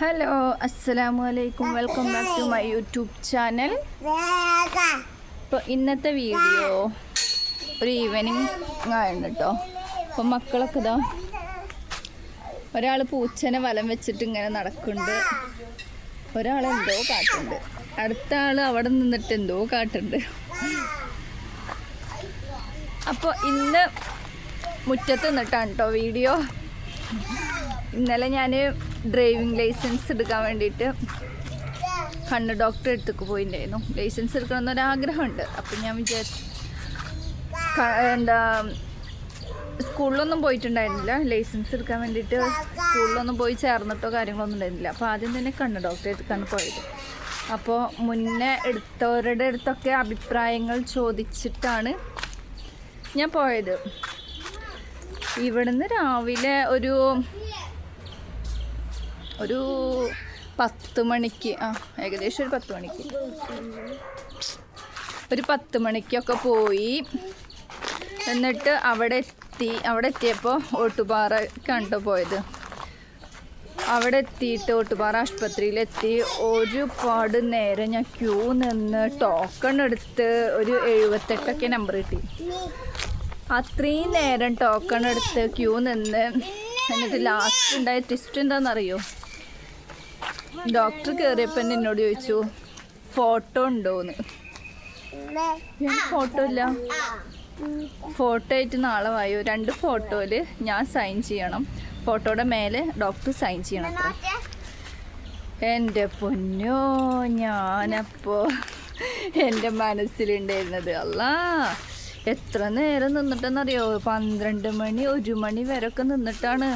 Hello അസ്സലാമു അലൈക്കും. Welcome back to my YouTube channel ഇപ്പോൾ ഇന്നത്തെ വീഡിയോ ഒരു ഈവനിങ് ആണ് കേട്ടോ അപ്പോൾ മക്കളൊക്കെ ഇതാ ഒരാൾ പൂച്ചനെ വലം വെച്ചിട്ട് ഇങ്ങനെ നടക്കുന്നുണ്ട്. ഒരാൾ എന്തോ കാട്ടുണ്ട് അടുത്ത ആൾ അവിടെ നിന്നിട്ട് എന്തോ കാട്ടുണ്ട് അപ്പോൾ ഇന്ന് മുറ്റത്ത് നിന്നിട്ടാണ് കേട്ടോ വീഡിയോ ഇന്നലെ ഞാൻ ഡ്രൈവിംഗ് ലൈസൻസ് എടുക്കാൻ വേണ്ടിയിട്ട് കണ്ണ് ഡോക്ടറെ അടുത്തേക്ക് പോയിട്ടുണ്ടായിരുന്നു ലൈസൻസ് എടുക്കണം എന്നൊരാഗ്രഹമുണ്ട് അപ്പം ഞാൻ വിചാരിച്ചു എന്താ സ്കൂളിലൊന്നും പോയിട്ടുണ്ടായിരുന്നില്ല. ലൈസൻസ് എടുക്കാൻ വേണ്ടിയിട്ട് സ്കൂളിലൊന്നും പോയി ചേർന്നിട്ടോ കാര്യങ്ങളൊന്നും ഉണ്ടായിരുന്നില്ല. അപ്പോൾ ആദ്യം തന്നെ കണ്ണ് ഡോക്ടറെ എടുക്കാൻ പോയത്. അപ്പോൾ മുന്നേ എടുത്തവരുടെ അടുത്തൊക്കെ അഭിപ്രായങ്ങൾ ചോദിച്ചിട്ടാണ് ഞാൻ പോയത്. ഇവിടുന്ന് രാവിലെ ഒരു ഒരു പത്ത് മണിക്ക് ആ ഏകദേശം ഒരു പത്ത് മണിക്ക്. ഒരു പത്ത് മണിക്കൊക്കെ പോയി. എന്നിട്ട് അവിടെ എത്തി അവിടെ എത്തിയപ്പോൾ ഓട്ടുപാറ കണ്ടു പോയത്? അവിടെ എത്തിയിട്ട് ഓട്ടുപാറ ആശുപത്രിയിലെത്തി. ഒരുപാട് നേരം ഞാൻ ക്യൂ നിന്ന് ടോക്കൺ എടുത്ത് ഒരു എഴുപത്തെട്ടൊക്കെ നമ്പർ കിട്ടി. അത്രയും നേരം ടോക്കൺ എടുത്ത് ക്യൂ നിന്ന്. എന്നിട്ട് ലാസ്റ്റ് ഉണ്ടായ ട്വിസ്റ്റ് എന്താണെന്നറിയോ ഡോക്ടർ കയറിയപ്പോൾ എന്നെ എന്നോട് ചോദിച്ചു ഫോട്ടോ ഉണ്ടോന്ന്? ഫോട്ടോ ഇല്ല. ഫോട്ടോ ആയിട്ട് നാളെ വായോ? രണ്ട് ഫോട്ടോയിൽ ഞാൻ സൈൻ ചെയ്യണം. ഫോട്ടോയുടെ മേലെ ഡോക്ടർ സൈൻ ചെയ്യണം അത്ര. എന്റെ പൊന്നോ ഞാനപ്പോൾ എന്റെ മനസ്സിലുണ്ടായിരുന്നത് അല്ല. എത്ര നേരം നിന്നിട്ടെന്നറിയോ? പന്ത്രണ്ട് മണി ഒരു മണി വരെ ഒക്കെ നിന്നിട്ടാണ്.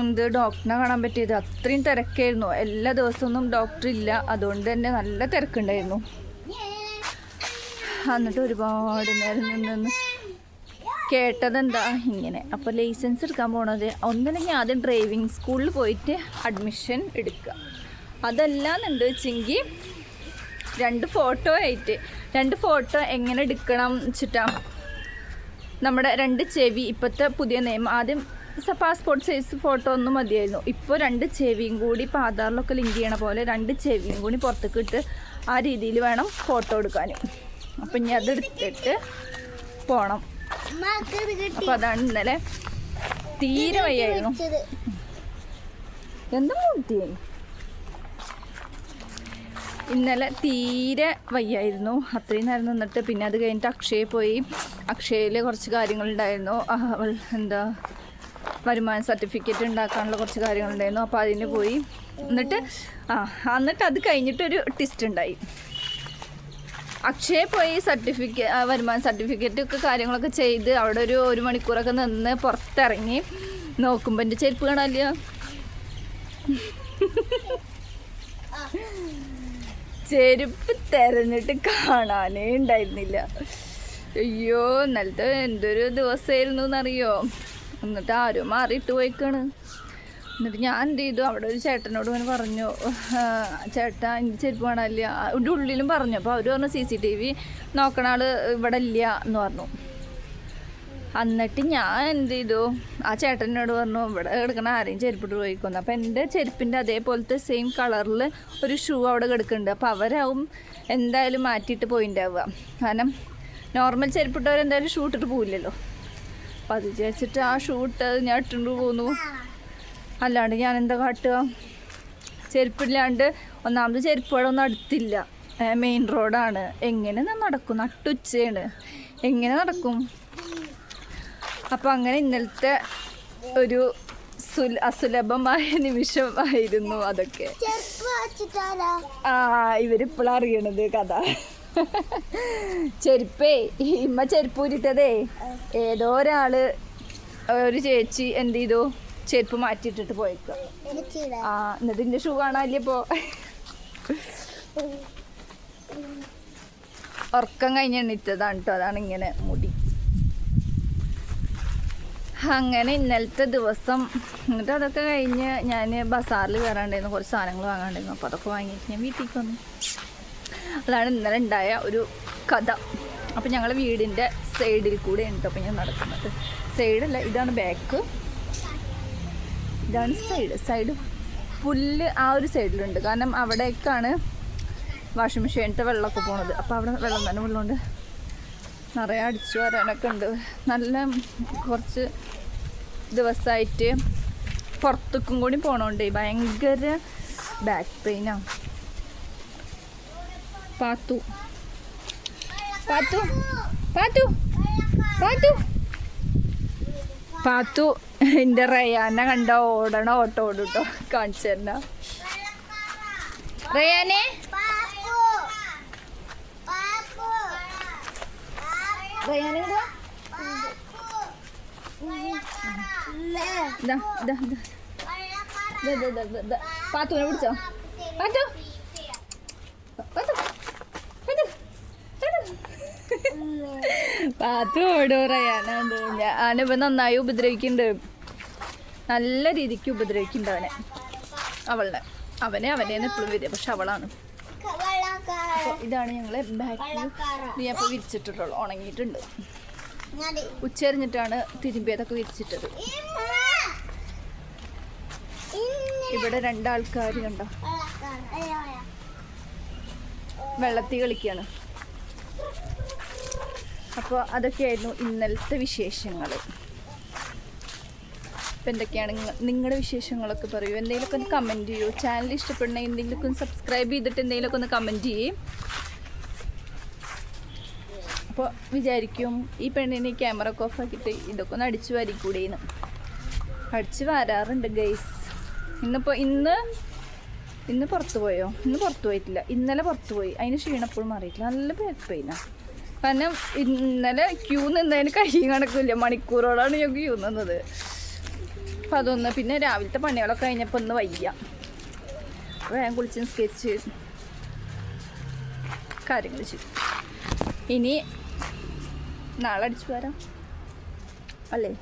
എന്ത് ഡോക്ടറിനെ കാണാൻ പറ്റിയത്? അത്രയും തിരക്കായിരുന്നു. എല്ലാ ദിവസമൊന്നും ഡോക്ടർ ഇല്ല. അതുകൊണ്ട് തന്നെ നല്ല തിരക്കുണ്ടായിരുന്നു. എന്നിട്ട് ഒരുപാട് നേരം നിന്ന് കേട്ടതെന്താ? ഇങ്ങനെ. അപ്പോൾ ലൈസൻസ് എടുക്കാൻ പോണത് ഒന്നില്ലെങ്കിൽ ആദ്യം ഡ്രൈവിംഗ് സ്കൂളിൽ പോയിട്ട് അഡ്മിഷൻ എടുക്കുക. അതല്ലാന്നുണ്ട് വെച്ചെങ്കിൽ രണ്ട് ഫോട്ടോ ആയിട്ട് രണ്ട് ഫോട്ടോ എങ്ങനെ എടുക്കണം വെച്ചിട്ടാ? നമ്മുടെ രണ്ട് ചെവി ഇപ്പോഴത്തെ പുതിയ നിയമം. ആദ്യം പാസ്പോർട്ട് സൈസ് ഫോട്ടോ ഒന്നും മതിയായിരുന്നു. ഇപ്പോൾ രണ്ട് ചെവിയും കൂടി ഇപ്പോൾ ആധാറിലൊക്കെ ലിങ്ക് ചെയ്യണ പോലെ രണ്ട് ചെവിയും കൂടി പുറത്തേക്ക് ഇട്ട് ആ രീതിയിൽ വേണം ഫോട്ടോ എടുക്കാൻ അപ്പം ഇനി അതെടുത്തിട്ട് പോകണം അപ്പം അതാണ് ഇന്നലെ തീരെ വയ്യായിരുന്നു. എന്താ മൂർത്തി ഇന്നലെ തീരെ വയ്യായിരുന്നു. അത്രയും നേരം നിന്നിട്ട് പിന്നെ അത് കഴിഞ്ഞിട്ട് അക്ഷയയിൽ പോയി. അക്ഷയയിൽ കുറച്ച് കാര്യങ്ങളുണ്ടായിരുന്നു. അവൾ എന്താ വരുമാന സർട്ടിഫിക്കറ്റ് ഉണ്ടാക്കാനുള്ള കുറച്ച് കാര്യങ്ങളുണ്ടായിരുന്നു അപ്പോൾ അതിന് പോയി. എന്നിട്ട് ആ എന്നിട്ട് അത് കഴിഞ്ഞിട്ടൊരു ടെസ്റ്റ് ഉണ്ടായി. അക്ഷയ പോയി സർട്ടിഫിക്കറ്റ് വരുമാന സർട്ടിഫിക്കറ്റ് ഒക്കെ കാര്യങ്ങളൊക്കെ ചെയ്ത് അവിടെ ഒരു ഒരു മണിക്കൂറൊക്കെ നിന്ന് പുറത്തിറങ്ങി നോക്കുമ്പോൾ എന്റെ ചെരുപ്പ് കാണാനില്ല. ചെരുപ്പ് തിരഞ്ഞിട്ട് കാണാനേ ഉണ്ടായിരുന്നില്ല. അയ്യോ ഇന്നലത്തെ എന്തൊരു ദിവസമായിരുന്നു എന്നറിയോ? എന്നിട്ട് ആരും മാറിയിട്ട് പോയിക്കാണ്. എന്നിട്ട് ഞാൻ എന്ത് ചെയ്തു? അവിടെ ഒരു ചേട്ടനോട് ഇങ്ങനെ പറഞ്ഞു ചേട്ടാ എനിക്ക് ചെരുപ്പ് കാണാനില്ല. ഇവിടെ ഉള്ളിലും പറഞ്ഞു. അപ്പോൾ അവർ പറഞ്ഞു സി സി ടി വി നോക്കണ ആൾ ഇവിടെ ഇല്ല എന്ന് പറഞ്ഞു. എന്നിട്ട് ഞാൻ എന്ത് ചെയ്തു? ആ ചേട്ടനോട് പറഞ്ഞു ഇവിടെ കിടക്കണ ആരെയും ചെരുപ്പിട്ട് പോയിക്കൊന്നു. അപ്പോൾ എന്റെ ചെരുപ്പിന്റെ അതേപോലത്തെ സെയിം കളറിൽ ഒരു ഷൂ അവിടെ കിടക്കുന്നുണ്ട്. അപ്പോൾ അവരാവും എന്തായാലും മാറ്റിയിട്ട് പോയിണ്ടാവുക. കാരണം നോർമൽ ചെരുപ്പിട്ടവരെന്തായാലും ഷൂ ഇട്ടിട്ട് പോവില്ലല്ലോ. അപ്പം അത് വിചാരിച്ചിട്ട് ആ ഷൂട്ട് ഞാൻ ഇട്ടുകൊണ്ട് പോന്നു. അല്ലാണ്ട് ഞാൻ എന്താ കാട്ടുക ചെരുപ്പില്ലാണ്ട് ഒന്നാമത് ചെരുപ്പുകളൊന്നും അടുത്തില്ല. മെയിൻ റോഡാണ് എങ്ങനെ ഞാൻ നടക്കും? നട്ടുച്ചയാണ് എങ്ങനെ നടക്കും? അപ്പം അങ്ങനെ ഇന്നലത്തെ ഒരു സു അസുലഭമായ നിമിഷമായിരുന്നു അതൊക്കെ. ആ ഇവരിപ്പോൾ അറിയണത് കഥ. ചെരുപ്പേ ഇമ്മ ചെരുപ്പ് ഊരിട്ടതേ. ഏതോ ഒരാൾ ഒരു ചേച്ചി എന്ത് ചെയ്തു? ചെരുപ്പ് മാറ്റിയിട്ടിട്ട് പോയിക്ക. ആ എന്നിട്ട് ഷൂ കാണാല്ലേ ഇപ്പോ? ഉറക്കം കഴിഞ്ഞ് എണീറ്റതാണ് കേട്ടോ അതാണ് ഇങ്ങനെ മുടി. അങ്ങനെ ഇന്നലത്തെ ദിവസം എന്നിട്ട് അതൊക്കെ കഴിഞ്ഞ് ഞാൻ ബസാറിൽ കയറാണ്ടായിരുന്നു കുറച്ച് സാധനങ്ങൾ വാങ്ങാണ്ടായിരുന്നു. അപ്പോൾ അതൊക്കെ വാങ്ങിയിട്ട് ഞാൻ വീട്ടിലേക്ക് വന്നു. അതാണ് ഇന്നലെ ഉണ്ടായ ഒരു കഥ. അപ്പോൾ ഞങ്ങൾ വീടിന്റെ സൈഡിൽ കൂടെ ഉണ്ട് അപ്പോൾ ഞാൻ നടക്കുന്നത്. സൈഡല്ല ഇതാണ് ബാക്ക് ഇതാണ് സൈഡ് സൈഡ് പുല്ല് ആ ഒരു സൈഡിലുണ്ട് കാരണം അവിടേക്കാണ് വാഷിംഗ് മെഷീനിട്ട് വെള്ളമൊക്കെ പോണത്. അപ്പോൾ അവിടെ വെള്ളം തന്നെ ഉള്ളതുകൊണ്ട് നിറയെ അടിച്ചു വരാനൊക്കെ ഉണ്ട്. നല്ല കുറച്ച് ദിവസമായിട്ട് പുറത്തേക്കും കൂടി പോകണോണ്ട് ഭയങ്കര ബാക്ക് പെയിനാണ് പാത്തു. പാത്തു. പാത്തു. പാത്തു. പാത്തു എന്റെ റയാനെ കണ്ട ഓടണ ഓട്ടോ ഓടും കേട്ടോ കാണിച്ചു തരണ റയാനെ. റയാനെ. പാത്തുവിനെ പിടിച്ചോ. പാത്തു പാത്തു പാത്തു പാത്തു നന്നായി ഉപദ്രവിക്കുന്നുണ്ട്. നല്ല രീതിക്ക് ഉപദ്രവിക്കുന്നുണ്ട് അവനെ. അവളെ അവനെ അവനെ എപ്പോഴും വരിക. പക്ഷെ അവളാണ്. ഇതാണ് ഞങ്ങളെ ബാക്കിൽ നീ വിരിച്ചിട്ടുള്ളൂ ഉണങ്ങിയിട്ടുണ്ട്. ഉച്ചരിഞ്ഞിട്ടാണ് തിരുമ്പിയതൊക്കെ വിരിച്ചിട്ടത്. ഇവിടെ രണ്ടാൾക്കാർ കണ്ടോ? കളിക്കുകയാണ് അപ്പോൾ അതൊക്കെയായിരുന്നു ഇന്നലത്തെ വിശേഷങ്ങൾ. ഇപ്പം എന്തൊക്കെയാണ് നിങ്ങളുടെ വിശേഷങ്ങളൊക്കെ പറയൂ. എന്തെങ്കിലുമൊക്കെ ഒന്ന് കമന്റ് ചെയ്യൂ. ചാനൽ ഇഷ്ടപ്പെടുന്ന എന്തെങ്കിലുമൊക്കെ ഒന്ന് സബ്സ്ക്രൈബ് ചെയ്തിട്ട് എന്തെങ്കിലുമൊക്കെ ഒന്ന് കമന്റ് ചെയ്യും. അപ്പോൾ വിചാരിക്കും ഈ പെണ്ണിനെ ക്യാമറ ഒക്കെ ഓഫ് ആക്കിയിട്ട് ഇതൊക്കെ ഒന്ന് അടിച്ചു വാരിക്കൂടേന്ന്. അടിച്ചു വാരാറുണ്ട് ഗൈസ് ഇന്നിപ്പോൾ ഇന്ന് ഇന്ന് പുറത്ത് പോയോ? ഇന്ന് പുറത്ത് പോയിട്ടില്ല. ഇന്നലെ പുറത്ത് പോയി. അതിന് ക്ഷീണപ്പോഴും മാറിയിട്ടില്ല. നല്ല ബാക്ക് പെയിനാണ് കാരണം ഇന്നലെ ക്യൂ നിന്നതിന് കൈ കണക്കില്ല. മണിക്കൂറോളാണ് ഞാൻ ക്യൂ നിന്നത്. അപ്പം അതൊന്ന് പിന്നെ രാവിലത്തെ പണികളൊക്കെ കഴിഞ്ഞപ്പോൾ ഒന്ന് വയ്യ. വേഗം കുളിച്ച് സ്കെച്ച് കാര്യങ്ങൾ ചെയ്തു. ഇനി നാളെ അടിച്ചു വരാം. അല്ലേ?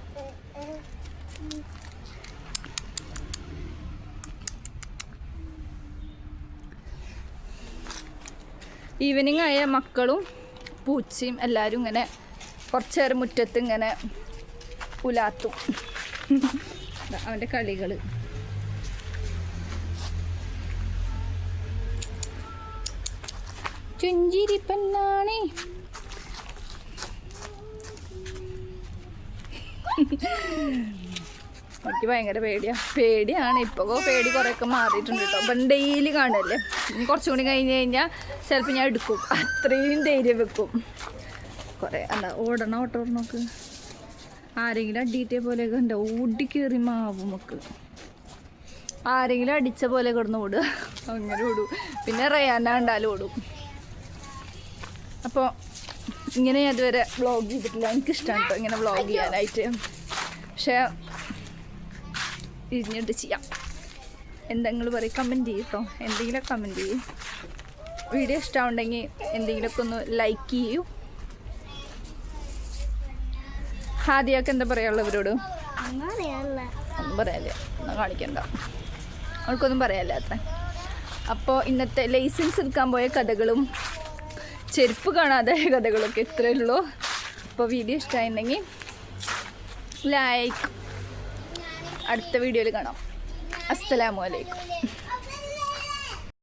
ഈവനിങ് ആയ മക്കളും പൂച്ചയും എല്ലാവരും ഇങ്ങനെ കുറച്ച് നേരം മുറ്റത്ത് ഇങ്ങനെ ഉലാത്തും അവന്റെ കളികൾ ചുഞ്ചിരി പെണ്ണാണേ. എനിക്ക് ഭയങ്കര പേടിയാ. പേടിയാണ്. ഇപ്പോൾ പേടി കുറേയൊക്കെ മാറിയിട്ടുണ്ട് കേട്ടോ അപ്പം ഡെയിലി കാണുമല്ലേ കുറച്ചും കൂടി കഴിഞ്ഞ് കഴിഞ്ഞാൽ ചിലപ്പോൾ ഞാൻ എടുക്കും. അത്രയും ധൈര്യം വെക്കും. കുറേ അല്ല ഓടണം ഓട്ടോ നോക്ക് ആരെങ്കിലും അടിയിട്ടേ പോലെയൊക്കെ ഉണ്ട്? ഓടി കയറി മാവും നമുക്ക്. ആരെങ്കിലും അടിച്ച പോലെ കിടന്ന് ഓടുക. അങ്ങനെ ഓടും. പിന്നെ റയാന കണ്ടാലും ഓടും. അപ്പോൾ ഇങ്ങനെ അതുവരെ വ്ളോഗ് ചെയ്തിട്ടില്ല. എനിക്കിഷ്ടമാണ് കേട്ടോ ഇങ്ങനെ വ്ളോഗ് ചെയ്യാനായിട്ട്. പക്ഷേ ഇരിഞ്ഞിട്ട് ചെയ്യാം. എന്തെങ്കിലും പറയും കമന്റ് ചെയ്യും കേട്ടോ എന്തെങ്കിലും കമന്റ് ചെയ്യും. വീഡിയോ ഇഷ്ടമുണ്ടെങ്കിൽ എന്തെങ്കിലുമൊക്കെ ഒന്ന് ലൈക്ക് ചെയ്യൂ. ഹാദിയൊക്കെ എന്താ പറയാനുള്ളത് ഇവരോട്? ഒന്നും പറയാല്ല ഒന്നും കാണിക്കണ്ട. അവൾക്കൊന്നും പറയാല്ല അത്ര. അപ്പോൾ ഇന്നത്തെ ലൈസൻസ് എടുക്കാൻ പോയ കഥകളും ചെരുപ്പ് കാണാതെ കഥകളൊക്കെ ഇത്രയേ ഉള്ളൂ. അപ്പോൾ വീഡിയോ ഇഷ്ടമായിട്ടുണ്ടെങ്കിൽ ലൈക്ക് അടുത്ത വീഡിയോയിൽ കാണാം. അസ്സലാമു അലൈക്കും.